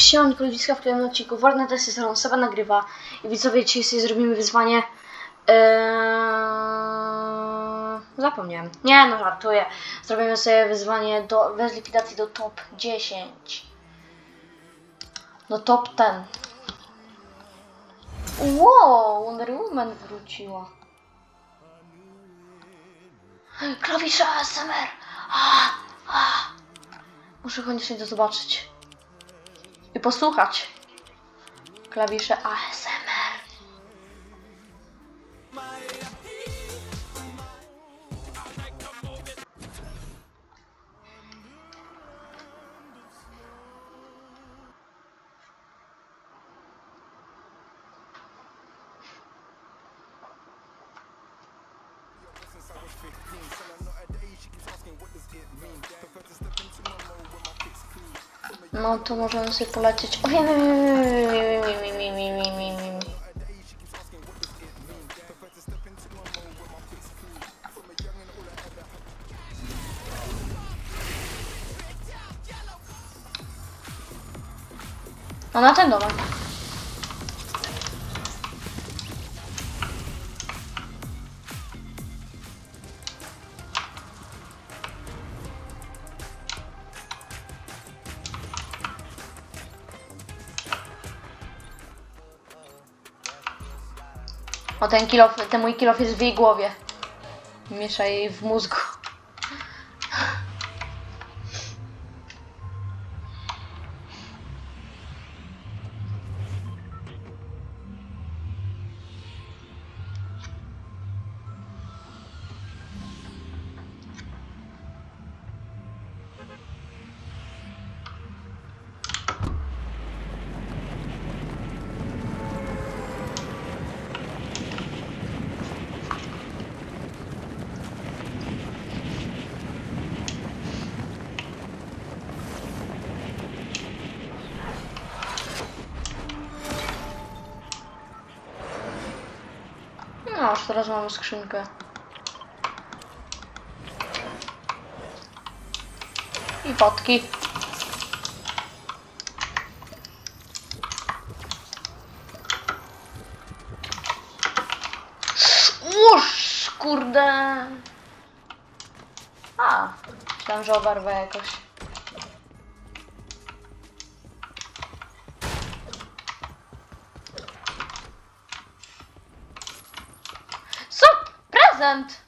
Siemanko ludziska w kolejnym odcinku Fortnite jest stroną Seba nagrywa i widzowie dzisiaj sobie zrobimy wyzwanie eee... Zapomniałem. Nie no żartuję. Zrobimy sobie wyzwanie do bez likwidacji do top 10. Do top 10. Wow, Wonder Woman wróciła. Klawisze ASMR. A, a. Muszę koniecznie to zobaczyć i posłuchać. Klawisze ASMR. I was 15. She keeps asking, what does it mean? Prefer to step into my mode. No to możemy sobie polecieć. O, ja wiem, No na ten domek. O ten kilof, ten mój kilof jest w jej głowie. Miesza jej w mózgu. No, już teraz mamy skrzynkę. I fotki. Uż, kurde. A, myślałam, że oberwę jakoś. Prezent!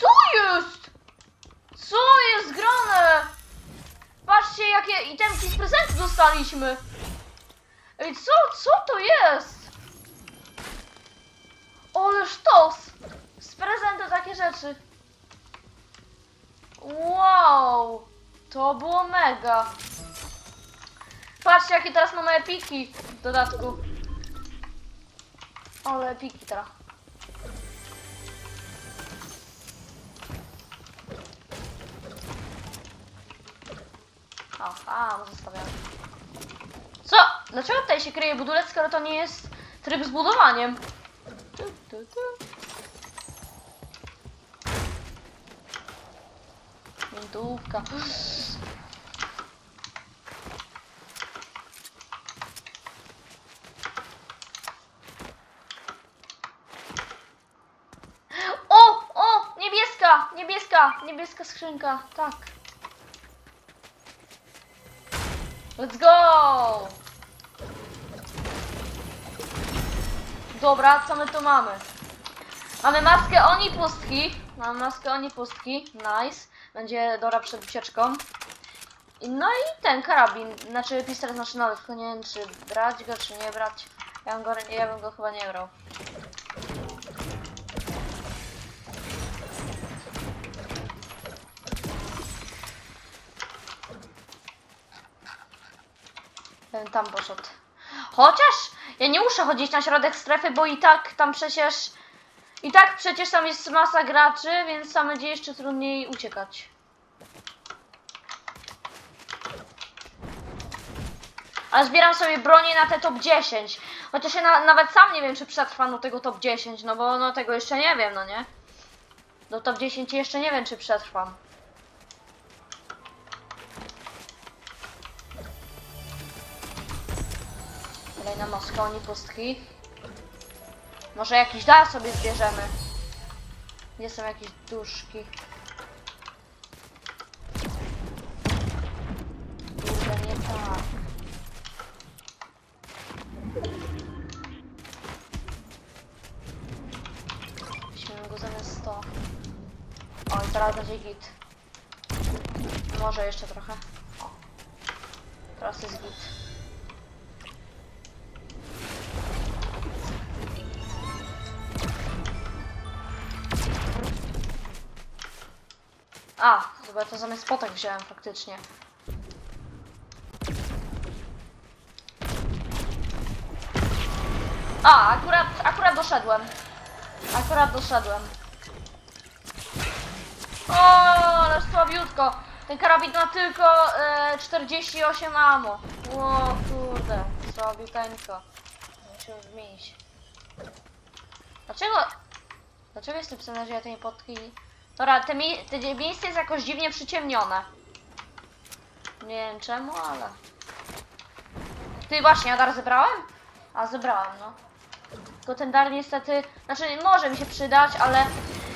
Co jest? Co jest grane? Patrzcie, jakie itemki z prezentu dostaliśmy. Ej, co, co to jest? Ale sztos! Z prezentu takie rzeczy. Wow! To było mega. Patrzcie, jakie teraz mamy epiki w dodatku. Ale epiki teraz. Aha, zostawiam. Co? Dlaczego tutaj się kryje budulec, skoro to nie jest tryb z budowaniem? Tu, tu, tu. O! O! Niebieska! Niebieska! Niebieska skrzynka. Tak. Let's go! Dobra, co my tu mamy? Mamy maskę oni pustki. Mamy maskę oni pustki. Nice. Będzie Dora przed ucieczką. No i ten karabin, znaczy pistolet maszynowy, tylko nie wiem czy brać go, czy nie brać. Ja bym go, ja bym go chyba nie brał. Tam poszedł. Chociaż ja nie muszę chodzić na środek strefy, bo i tak tam przecież. I tak przecież tam jest masa graczy, więc tam będzie jeszcze trudniej uciekać. Ale zbieram sobie bronię na te top 10. Chociaż ja na, nawet sam nie wiem, czy przetrwam do tego top 10, no bo no tego jeszcze nie wiem, no nie? Do top 10 jeszcze nie wiem, czy przetrwam. Kolejna maska, oni pustki. Może jakiś dar sobie zbierzemy. Gdzie są jakieś duszki? Kurde, nie tak. Weźmiemy go zamiast 100. O, i teraz będzie git. Może jeszcze trochę. Teraz jest git. Chyba to zamiast potek wziąłem faktycznie. A, akurat, akurat doszedłem. Akurat doszedłem. O, ale słabiutko. Ten karabin ma tylko e, 48 ammo. Ło, kurde, słabiuteńko. Muszę zmienić. Dlaczego? Dlaczego jest napisane, że ja tej potki... Dobra, te, te miejsce jest jakoś dziwnie przyciemnione. Nie wiem czemu, ale... Ty właśnie, ja dar zebrałem? A, zebrałem, no. Tylko ten dar niestety... Znaczy, może mi się przydać, ale...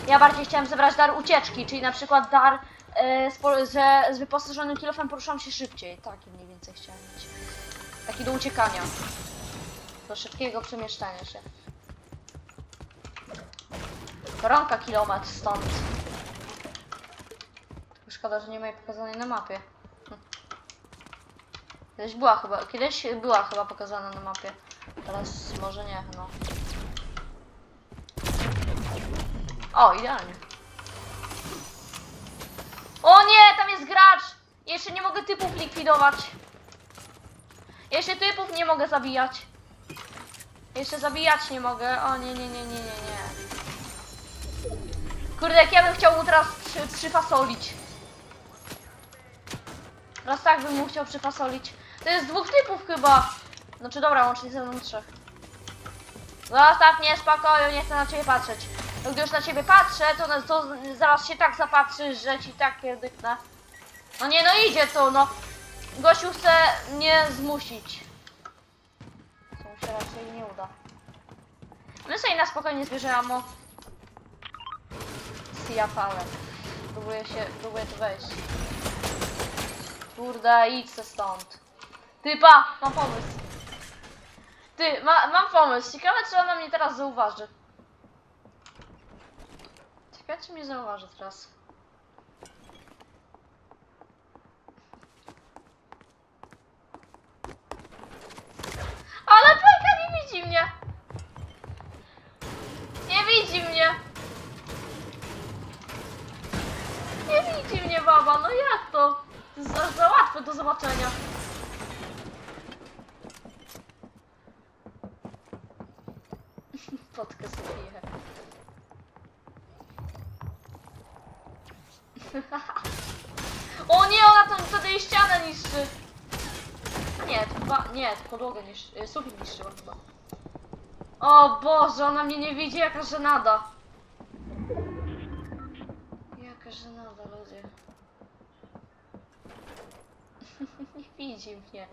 Ja bardziej chciałem zebrać dar ucieczki, czyli na przykład dar, e, z, z wyposażonym kilofem poruszam się szybciej. Taki mniej więcej chciałem mieć. Taki do uciekania. Do szybkiego przemieszczania się. Koronka kilometr stąd. Szkoda, że nie ma jej pokazanej na mapie. Kiedyś była chyba, kiedyś była chyba pokazana na mapie. Teraz może nie, no. O, idealnie. O nie, tam jest gracz! Jeszcze nie mogę typów likwidować. Jeszcze typów nie mogę zabijać. Jeszcze zabijać nie mogę. O nie, nie, nie, nie, nie, nie. Kurde, jak ja bym chciał mu teraz przy, przyfasolić. Teraz tak bym mu chciał przyfasolić. To jest dwóch typów chyba. Znaczy dobra, łącznie ze mną trzech. Zostaw mnie spokoju, nie chcę na ciebie patrzeć. No gdy już na ciebie patrzę, to, na- to zaraz się tak zapatrzysz, że ci tak pierdyknę. No nie, no idzie tu, no. Gościu chce mnie zmusić. Co mu się raczej nie uda. My sobie na spokojnie zbierzemy Sia Power. Próbuję się, próbuję tu wejść. Kurde, idź se stąd. Typa, mam pomysł. Ty, ma, mam pomysł. Ciekawe, czy ona mnie teraz zauważy. Ciekawe, czy mnie zauważy teraz. Ale Peka nie widzi mnie. Nie widzi mnie. Nie widzi mnie baba, no jak to? Aż za łatwe do zobaczenia. Potkę sobie. o nie, ona tam wtedy ścianę niszczy. Nie, to chyba, nie, to podłogę niszczy, y, sufit niszczyła chyba. O Boże, ona mnie nie widzi, jaka żenada. Jaka żenada, ludzie. nie widzi mnie.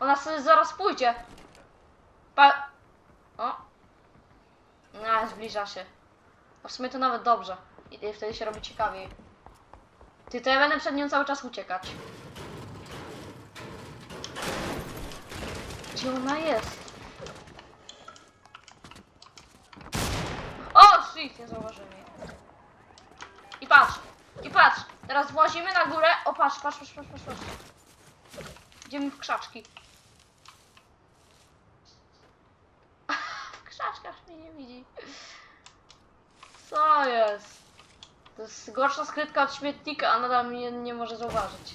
Ona sobie zaraz pójdzie. Pa... O. No, zbliża się. A w sumie to nawet dobrze. I wtedy się robi ciekawiej. Ty, to ja będę przed nią cały czas uciekać. Gdzie ona jest? O, shit, nie zauważyłem jej. I patrz, i patrz. Teraz włazimy na górę. O, patrz, patrz, patrz, patrz, patrz. patrz. Idziemy w krzaczki. w krzaczkach mnie nie widzi. Co jest? To jest gorsza skrytka od śmietnika, a nadal mnie nie może zauważyć.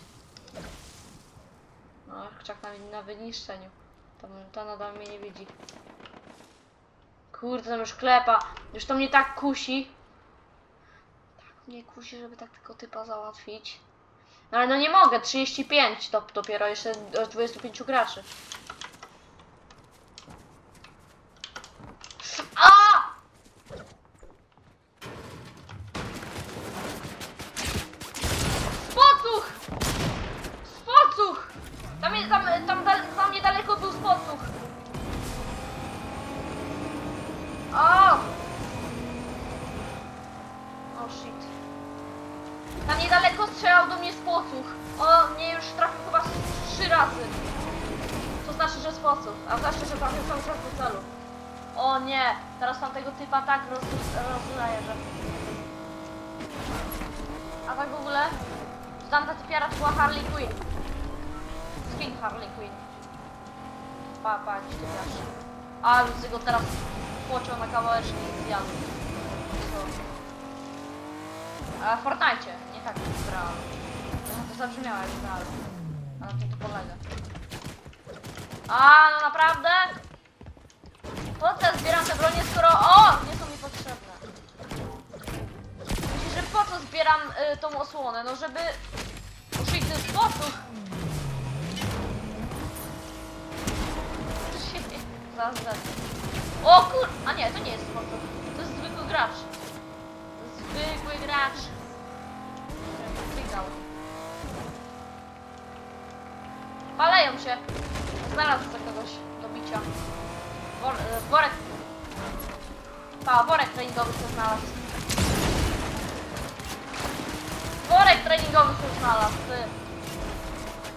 No, krzak na, na wyniszczeniu. To, to nadal mnie nie widzi. Kurde, tam już klepa. Już to mnie tak kusi. Tak mnie kusi, żeby tak tylko typa załatwić. No ale no nie mogę, 35 to dopiero jeszcze z 25 graczy. No to zabrzmiało jak w realu. A na tym to polega. A, no naprawdę? Po co zbieram te bronie, skoro... O! Nie są mi potrzebne. Myślisz, że po co zbieram y, tą osłonę? No żeby... Uszyć ten sposób. Zerknę. O kur... A nie, to nie jest sposób. To jest zwykły gracz. Zwykły gracz. Wygrał. Paleją się. Znalazł za kogoś do bicia. Wor, e, worek. Pa, worek treningowy się znalazł. Worek treningowy się znalazł, ty.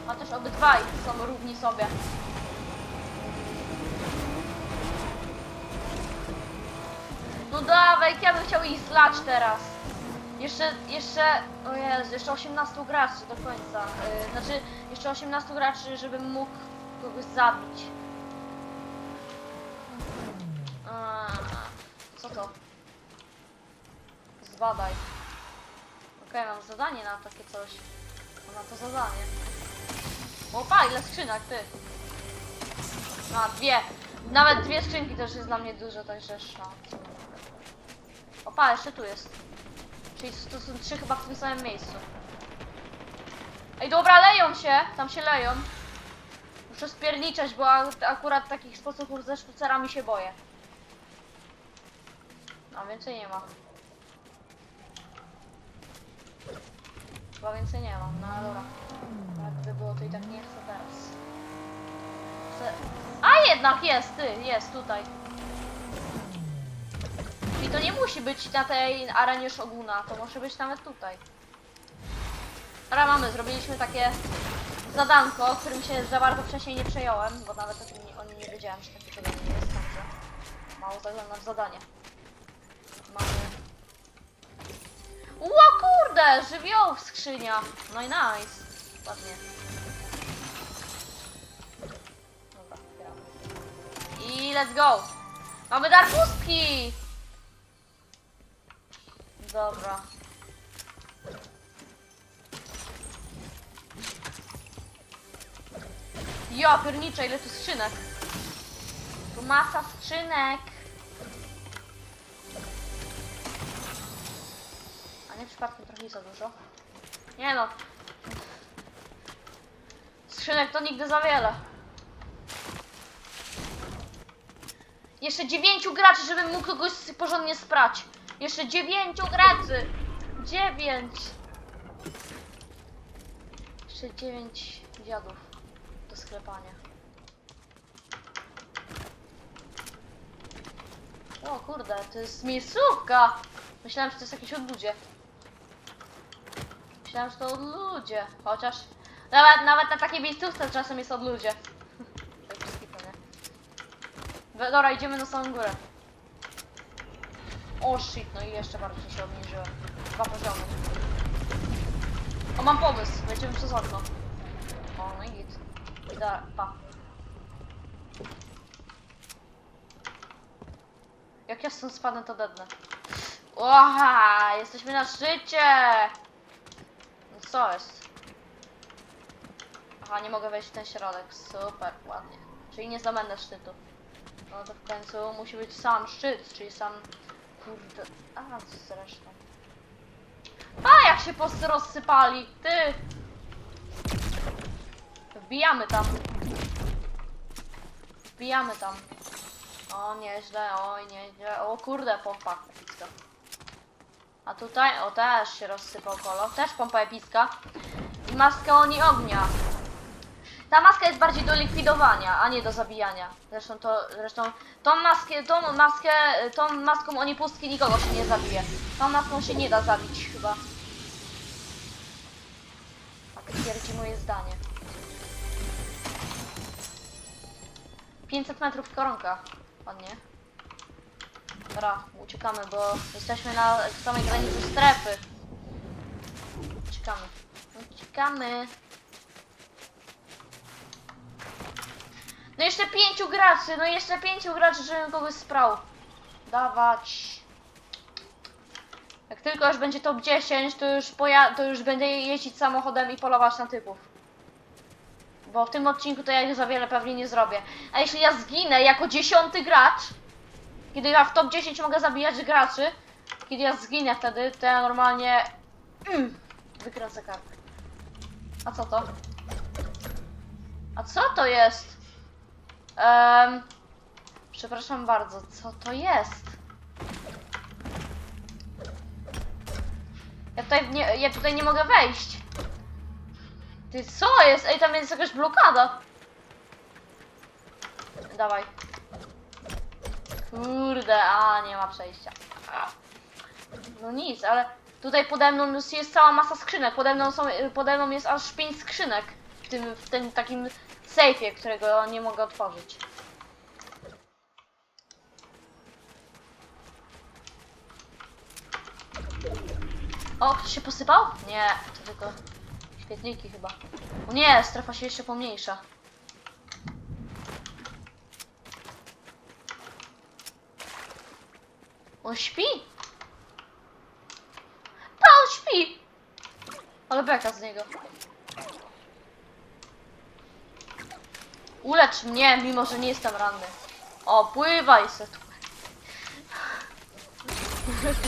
A też obydwaj są równi sobie. No dawaj, ja bym chciał ich zlać teraz. Jeszcze, jeszcze, o Jezu, jeszcze 18 graczy do końca. Yy, znaczy, jeszcze 18 graczy, żebym mógł kogoś zabić. A, co to? Zbadaj. Okej, mam zadanie na takie coś. Mam to zadanie. Opa, ile skrzynek, ty. A, dwie. Nawet dwie skrzynki też jest dla mnie dużo, także szans. Opa, jeszcze tu jest. Czyli to są trzy chyba w tym samym miejscu. Ej, dobra, leją się! Tam się leją. Muszę spierniczeć, bo akurat takich sposobów ze sztucerami się boję. No, więcej nie ma. Chyba więcej nie mam, no ale dobra. Jakby było, to i tak nie chcę teraz. Chcę... A jednak jest, ty, jest tutaj. Czyli to nie musi być na tej arenie Shoguna, to może być nawet tutaj. Dobra, mamy, zrobiliśmy takie zadanko, którym się za bardzo wcześniej nie przejąłem, bo nawet o nie, o nim nie wiedziałem, że takiego nie jest, także mało zaglądam w zadanie. Mamy... Ło kurde, żywiołów skrzynia! No i nice. Ładnie. Dobra. I let's go! Mamy dar pustki! Dobra. Ja pierniczę, ile tu skrzynek. Tu masa skrzynek. A nie przypadkiem trochę za dużo. Nie no. Skrzynek to nigdy za wiele. Jeszcze dziewięciu graczy, żebym mógł kogoś porządnie sprać. Jeszcze dziewięciu graczy. Dziewięć. Jeszcze dziewięć dziadów do sklepania. O kurde, to jest miejscówka. Myślałem, że to jest jakieś odludzie. Myślałem, że to odludzie. Chociaż nawet, nawet na takiej miejscówce czasem jest odludzie. Dobra, idziemy na samą górę. O shit, no i jeszcze bardziej się obniżyłem. Dwa poziomy. O, mam pomysł. Wejdziemy przez okno. O, no i git. Da, pa. Jak ja stąd spadnę, to dednę. Oha, jesteśmy na szczycie! No co jest? Aha, nie mogę wejść w ten środek. Super, ładnie. Czyli nie zdobędę szczytu. No to w końcu musi być sam szczyt, czyli sam... Kurde... A, zresztą. A, jak się posty rozsypali! Ty! Wbijamy tam. Wbijamy tam. O, nieźle, oj, nieźle. O kurde, pompa epicka. A tutaj, o, też się rozsypał kolo. Też pompa epicka. I maska oni ognia. Ta maska jest bardziej do likwidowania, a nie do zabijania. Zresztą to, zresztą tą maskę, tą maskę, tą maską oni pustki nikogo się nie zabije. Tą maską się nie da zabić chyba. Tak twierdzi moje zdanie. 500 metrów koronka. Ładnie. Dobra, uciekamy, bo jesteśmy na samej granicy strefy. Uciekamy. Uciekamy. No jeszcze pięciu graczy, no jeszcze pięciu graczy, żebym kogoś sprał. Dawać. Jak tylko już będzie top 10, to już, to już będę jeździć samochodem i polować na typów. Bo w tym odcinku to ja za wiele pewnie nie zrobię. A jeśli ja zginę jako dziesiąty gracz, kiedy ja w top 10 mogę zabijać graczy, kiedy ja zginę wtedy, to ja normalnie mm, wykręcę kartę. A co to? A co to jest? Em, przepraszam bardzo, co to jest? Ja tutaj nie, ja tutaj nie mogę wejść. Ty co jest? Ej, tam jest jakaś blokada. Dawaj. Kurde, a nie ma przejścia. No nic, ale tutaj pode mną jest cała masa skrzynek. Pode mną, są, pode mną jest aż 5 skrzynek w tym, w tym takim sejfie, którego nie mogę otworzyć. O, ktoś się posypał? Nie, to tylko świetniki chyba. O nie, strefa się jeszcze pomniejsza. On śpi? Pa, on śpi! Ale beka z niego. Ulecz mnie, mimo że nie jestem ranny. O, pływaj se tu.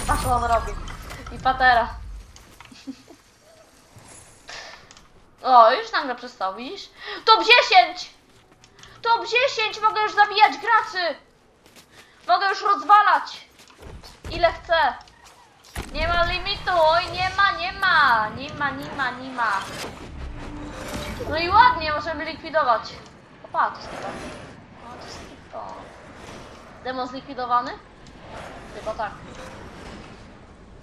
Patrz co on robi. I patera. O, już nagle przestał, widzisz? Top 10! Top 10! Mogę już zabijać graczy! Mogę już rozwalać! Ile chcę! Nie ma limitu! Oj, nie ma, nie ma! Nie ma, nie ma, nie ma! No i ładnie, możemy likwidować. Opa, to jest chyba. O. Demon zlikwidowany? Chyba tak.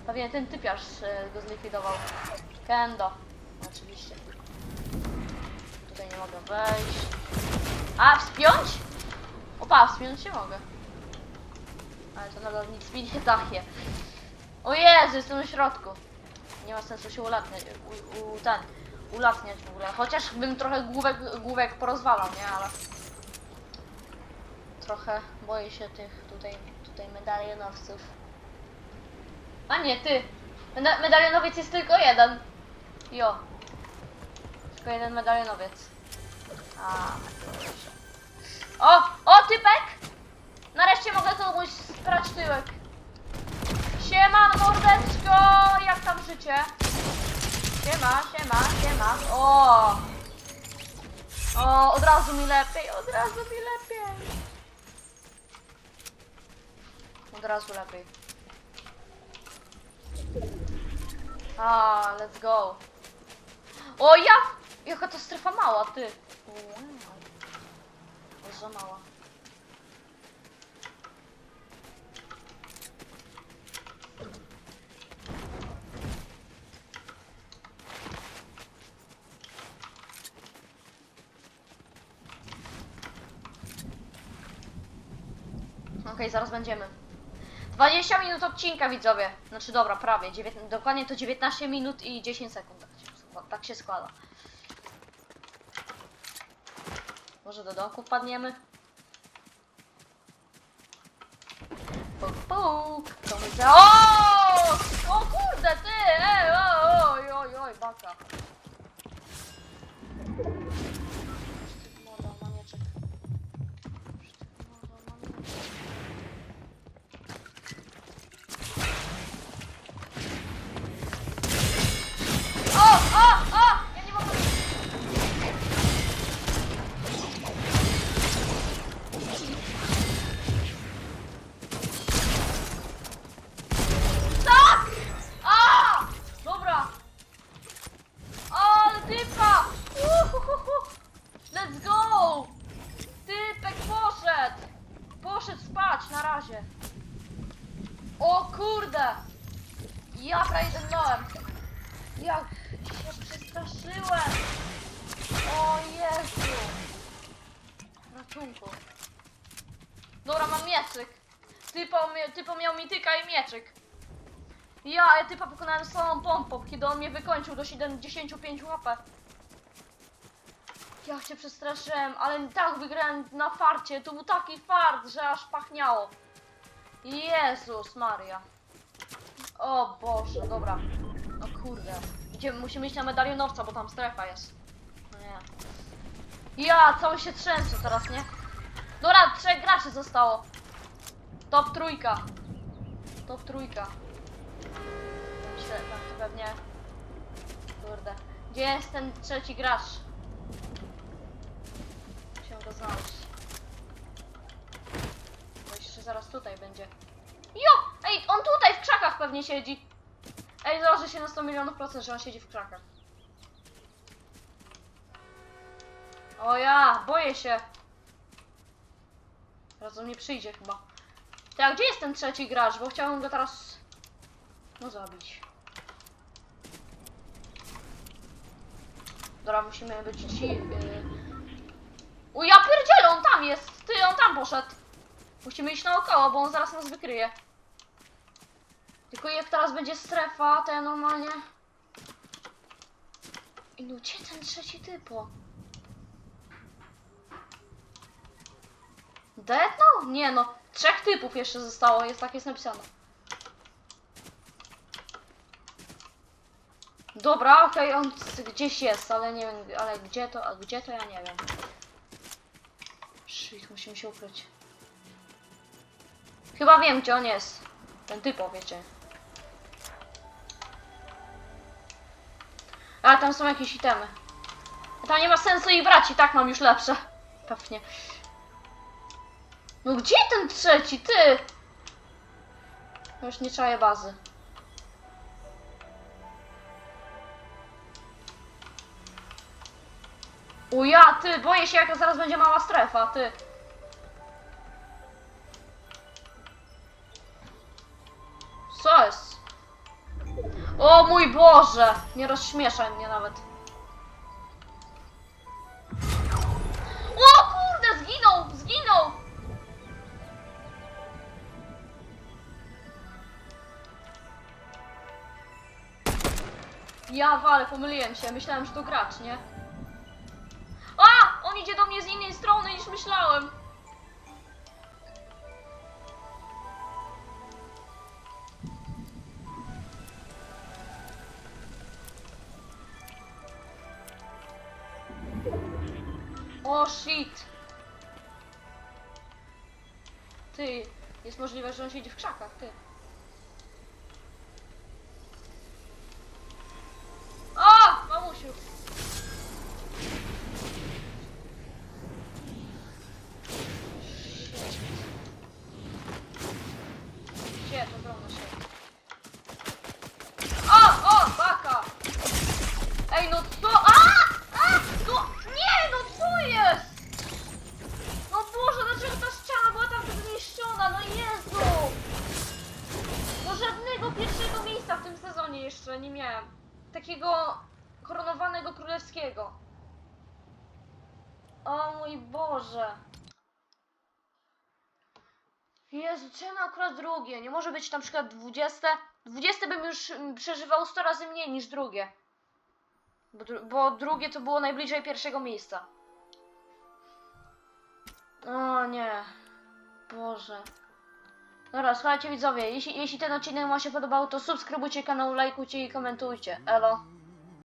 Pewnie ten typiarz e, go zlikwidował. Kendo. Oczywiście. Tutaj nie mogę wejść. A, wspiąć? Opa, wspiąć się mogę. Ale to nadal nic mi nie daje. O Jezu, jestem w środku. Nie ma sensu się ulatniać, u, u, ten, ulatniać w ogóle. Chociaż bym trochę główek, główek porozwalał, nie? Ale... Trochę boję się tych tutaj, tutaj medalionowców. A nie, ty! Meda medalionowiec jest tylko jeden. Jo. Tylko jeden medalionowiec. A. O! O, typek! Nareszcie mogę komuś sprać tyłek. Siema, mordeczko! Jak tam życie? Siema, siema, siema. O! O, od razu mi lepiej, od razu mi lepiej. Od razu lepiej. A, let's go. O, ja! Jaka to strefa mała, ty. Jest za mała. Okej, zaraz będziemy. 20 minut odcinka, widzowie. Znaczy, dobra, prawie. Dziewiętna- dokładnie to 19 minut i 10 sekund. Tak się składa- Tak się składa. Może do domku wpadniemy? Puk, puk. Za... O! O kurde, ty! Ej, oj, oj, oj, baka. Typa pokonałem całą pompą, kiedy on mnie wykończył do 75 HP. Ja cię przestraszyłem, ale tak wygrałem na farcie. To był taki fart, że aż pachniało. Jezus Maria. O Boże, dobra. O kurde. Idziemy, musimy iść na medalionowca, bo tam strefa jest. No nie. Ja, cały się trzęsę teraz, nie? Dobra, trzech graczy zostało. Top trójka. Top trójka. Myślę, tak to pewnie. Kurde. Gdzie jest ten trzeci gracz? Musimy go znaleźć. Bo jeszcze zaraz tutaj będzie. Jo! Ej, on tutaj w krzakach pewnie siedzi. Ej, założę się na 100 milionów procent, że on siedzi w krzakach. O ja, boję się. Teraz on nie przyjdzie chyba. Tak, gdzie jest ten trzeci gracz? Bo chciałbym go teraz... No zabić. Dobra, musimy być ci... Yy... Pierdzielę, on tam jest! Ty, on tam poszedł! Musimy iść naokoło, bo on zaraz nas wykryje. Tylko jak teraz będzie strefa, to ja normalnie... I no gdzie ten trzeci typo? Deadnął? Nie no, trzech typów jeszcze zostało, jest tak jest napisane. Dobra, okej, on gdzieś jest, ale nie wiem, ale gdzie to, a gdzie to ja nie wiem. Shit, musimy się ukryć. Chyba wiem, gdzie on jest. Ten typo, wiecie. Ale tam są jakieś itemy. Tam nie ma sensu ich brać i tak mam już lepsze. Pewnie. No gdzie ten trzeci, ty? No Już nie czaję bazy. O ja, ty, boję się jaka zaraz będzie mała strefa, ty. Co jest? O mój Boże! Nie rozśmieszaj mnie nawet. O kurde, zginął, zginął! Ja wale, pomyliłem się, myślałem, że to gracz, nie? Idzie do mnie z innej strony niż myślałem. O shit! Ty, jest możliwe, że on siedzi w krzakach, ty. O! Mamusiu! Gdzie to brona się? O! O! Baka! Ej, no co? A! A! No! Nie! No co jest? No Boże, dlaczego ta ściana była tak zniszczona? No Jezu! No żadnego pierwszego miejsca w tym sezonie jeszcze nie miałem. Takiego koronowanego królewskiego. O mój Boże. Czemu akurat drugie? Nie może być na przykład 20? 20 bym już mm, przeżywał 100 razy mniej niż drugie. Bo, dru- bo drugie to było najbliżej pierwszego miejsca. O nie. Boże. Dobra, słuchajcie widzowie, jeśli, jeśli ten odcinek Wam się podobał, to subskrybujcie kanał, lajkujcie i komentujcie. Elo.